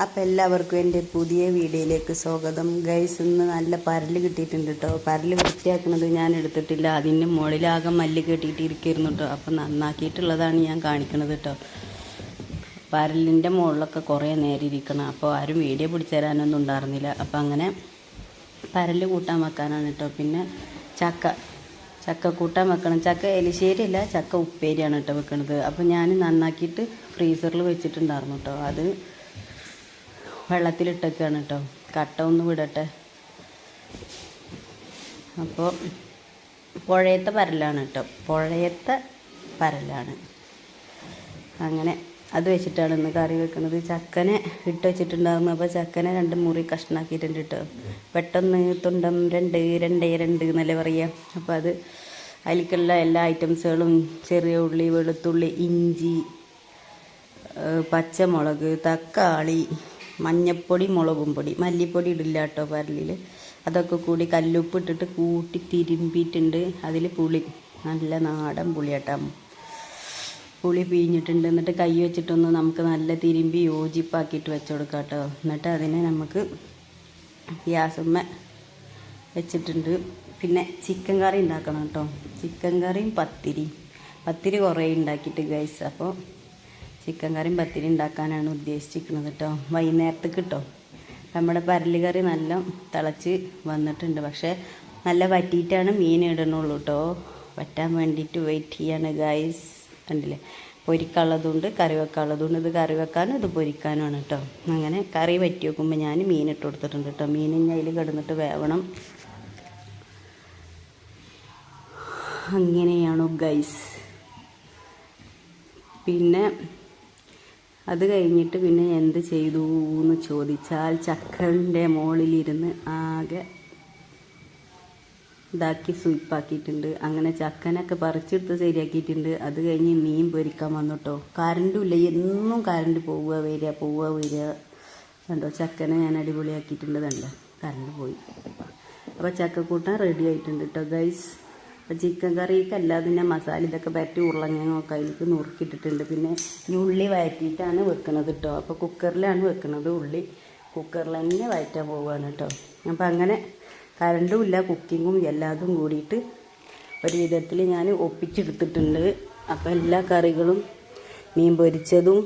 അപ്പം എല്ലാവർക്കും എന്റെ പുതിയ വീഡിയോയിലേക്ക് സ്വാഗതം. ഗൈസ് ഇന്ന് നല്ല പരൽ കിട്ടിയിട്ടുണ്ട് കേട്ടോ പരൽ വൃത്തിയാക്കുന്നത് ഞാൻ എടുത്തിട്ടില്ല. അതിന്റെ മുകളിലാകെ മല്ല് കെട്ടിയിട്ടിരിക്കുന്നു കേട്ടോ അപ്പം നന്നാക്കിയിട്ടുള്ളതാണ് ഞാൻ കാണിക്കുന്നത് കേട്ടോ പരലിന്റെ മുകളിലൊക്കെ കുറേ നേരം ഇരിക്കണം. അപ്പോൾ ആരും വീഡിയോ പിടിച്ചു തരാനൊന്നും ഉണ്ടായിരുന്നില്ല. അപ്പം അങ്ങനെ പരൽ കൂട്ടാൻ വെക്കാനാണ് കേട്ടോ പിന്നെ ചക്ക. ചക്ക കൂട്ടാൻ വെക്കണം. ചക്ക എലിശ്ശേരി അല്ല ചക്ക ഉപ്പേരിയാണ് കേട്ടോ വെക്കണത്. അപ്പോൾ ഞാൻ നന്നാക്കിയിട്ട് ഫ്രീസറിൽ വെച്ചിട്ടുണ്ടായിരുന്നു കേട്ടോ അത് വെള്ളത്തിലിട്ടൊക്കെയാണ് കേട്ടോ. കട്ട ഒന്ന് വിടട്ടെ. അപ്പോൾ പുഴയത്തെ പരലാണ് കേട്ടോ. പുഴയത്തെ പരലാണ്. അങ്ങനെ അത് വെച്ചിട്ടാണ് ഇന്ന് കറി വെക്കുന്നത്. ചക്കനെ ഇട്ട് വെച്ചിട്ടുണ്ടായിരുന്നു. അപ്പോൾ ചക്കനെ രണ്ട് മുറി കഷ്ണാക്കിയിട്ടുണ്ട് കേട്ടോ. പെട്ടെന്ന് തുണ്ടം രണ്ട് രണ്ട് രണ്ട് എന്നല്ലേ പറയുക അപ്പോൾ അത് അതിലേക്കുള്ള എല്ലാ ഐറ്റംസുകളും ചെറിയ ഉള്ളി വെളുത്തുള്ളി ഇഞ്ചി പച്ചമുളക് തക്കാളി മഞ്ഞപ്പൊടി മുളകും പൊടി മല്ലിപ്പൊടി ഇടില്ല കേട്ടോ പരലിൽ അതൊക്കെ കൂടി കല്ലുപ്പ് ഇട്ടിട്ട് കൂട്ടി തിരുമ്പിയിട്ടുണ്ട്. അതിൽ പുളി നല്ല നാടൻ പുളിയാട്ടോ. പുളി പിഴിഞ്ഞിട്ടുണ്ട്. എന്നിട്ട് കൈ വെച്ചിട്ടൊന്ന് നമുക്ക് നല്ല തിരുമ്പി യോജിപ്പാക്കിയിട്ട് വെച്ച് കൊടുക്കാം കേട്ടോ എന്നിട്ട് അതിനെ നമുക്ക് ഗ്യാസുമ്മ വെച്ചിട്ടുണ്ട്. പിന്നെ ചിക്കൻ കറി ഉണ്ടാക്കണം കേട്ടോ. ചിക്കൻ കറിയും പത്തിരി പത്തിരി കുറേ ഉണ്ടാക്കിയിട്ട് ഗൈസ് അപ്പോൾ ചിക്കൻ കറിയും പത്തിരി ഉണ്ടാക്കാനാണ് ഉദ്ദേശിച്ചിരിക്കുന്നത് കേട്ടോ. വൈകുന്നേരത്തേക്ക് കേട്ടോ നമ്മുടെ പരൽ കറി നല്ല തിളച്ച് വന്നിട്ടുണ്ട്. പക്ഷേ നല്ല വറ്റിയിട്ടാണ് മീൻ ഇടണുള്ളൂ കേട്ടോ വറ്റാൻ വേണ്ടിയിട്ട് വെയിറ്റ് ചെയ്യാണ് ഗൈസ് കണ്ടില്ലേ? പൊരിക്കാനുള്ളതുണ്ട് കറി വെക്കാനുള്ളതുണ്ട്. ഇത് കറി വെക്കാനും ഇത് പൊരിക്കാനുമാണ് കേട്ടോ അങ്ങനെ കറി വറ്റി വെക്കുമ്പോൾ ഞാൻ മീൻ ഇട്ട് കൊടുത്തിട്ടുണ്ട് കേട്ടോ മീൻ ഞാൻ അതിൽ കിടന്നിട്ട് വേവണം. അങ്ങനെയാണോ ഗൈസ് പിന്നെ അത് കഴിഞ്ഞിട്ട് പിന്നെ എന്ത് ചെയ്തു എന്ന് ചോദിച്ചാൽ ചക്കറിന്റെ മുകളിലിരുന്ന് ആകെ ഇതാക്കി സ്വീപ്പാക്കിയിട്ടുണ്ട്. അങ്ങനെ ചക്കനൊക്കെ പറിച്ചെടുത്ത് ശരിയാക്കിയിട്ടുണ്ട്. അത് കഴിഞ്ഞ് മീൻ പൊരിക്കാൻ വന്നുട്ടോ. കറണ്ടുമില്ല എന്നും കറണ്ട് പോവുക വരിക പോവുക വരിക. കണ്ടോ? ചക്കനെ ഞാൻ അടിപൊളിയാക്കിയിട്ടുണ്ട്. കണ്ടോ? കറണ്ട് പോയി. അപ്പോൾ ചക്കക്കൂട്ടാൻ റെഡി ആയിട്ടുണ്ട് കേട്ടോ ഗൈസ് ചിക്കൻ കറിക്ക് അല്ലാതെ തന്നെ മസാല ഇതൊക്കെ പറ്റി ഉരുളങ്ങയൊക്കെ അതിലേക്ക് നുറുക്കിയിട്ടിട്ടുണ്ട്. പിന്നെ ഈ ഉള്ളി വഴറ്റിയിട്ടാണ് വെക്കുന്നത് കേട്ടോ അപ്പോൾ കുക്കറിലാണ് വെക്കുന്നത് ഉള്ളി. കുക്കറിൽ തന്നെ വഴറ്റാൻ പോവുകയാണ് കേട്ടോ അപ്പോൾ അങ്ങനെ കറണ്ടും ഇല്ല കുക്കിങ്ങും എല്ലാതും കൂടിയിട്ട് ഒരു വിധത്തിൽ ഞാൻ ഒപ്പിച്ചെടുത്തിട്ടുണ്ട്. അപ്പോൾ എല്ലാ കറികളും മീൻ പൊരിച്ചതും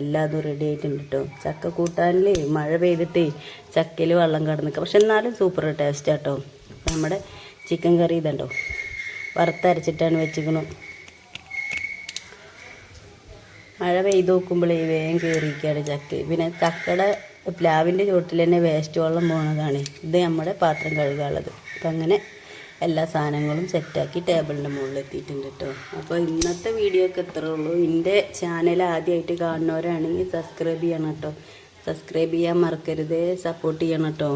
എല്ലാതും റെഡി ആയിട്ടുണ്ട് കേട്ടോ ചക്ക കൂട്ടാനിൽ മഴ പെയ്തിട്ടേ ചക്കയിൽ വെള്ളം കിടന്നിക്കുക പക്ഷെ എന്നാലും സൂപ്പർ ടേസ്റ്റ് നമ്മുടെ ചിക്കൻ കറി ഇതുണ്ടോ? വറുത്തരച്ചിട്ടാണ് വെച്ചിക്കണു മഴ പെയ്ത് ഈ വേഗം കയറിയിരിക്കുകയാണ് ചക്ക. പിന്നെ ചക്കയുടെ പ്ലാവിന്റെ ചുവട്ടിൽ തന്നെ വേസ്റ്റ് വെള്ളം പോണതാണ്. ഇത് നമ്മുടെ പാത്രം കഴുകാനുള്ളത്. അപ്പം അങ്ങനെ എല്ലാ സാധനങ്ങളും സെറ്റാക്കി ടേബിളിന്റെ മുകളിൽ എത്തിയിട്ടുണ്ട് കേട്ടോ അപ്പോൾ ഇന്നത്തെ വീഡിയോ ഒക്കെ ഇത്രേ ഉള്ളൂ. എന്റെ ചാനൽ ആദ്യമായിട്ട് കാണുന്നവരാണെങ്കിൽ സബ്സ്ക്രൈബ് ചെയ്യണം കേട്ടോ സബ്സ്ക്രൈബ് ചെയ്യാൻ മറക്കരുത്. സപ്പോർട്ട് ചെയ്യണം കേട്ടോ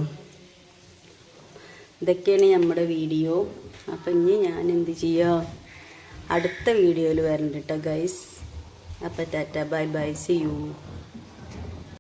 ഇതൊക്കെയാണ് നമ്മുടെ വീഡിയോ. അപ്പം ഇനി ഞാൻ എന്ത് ചെയ്യുക അടുത്ത വീഡിയോയിൽ വരണ്ട കേട്ടോ ഗൈസ് അപ്പം tata bye bye see you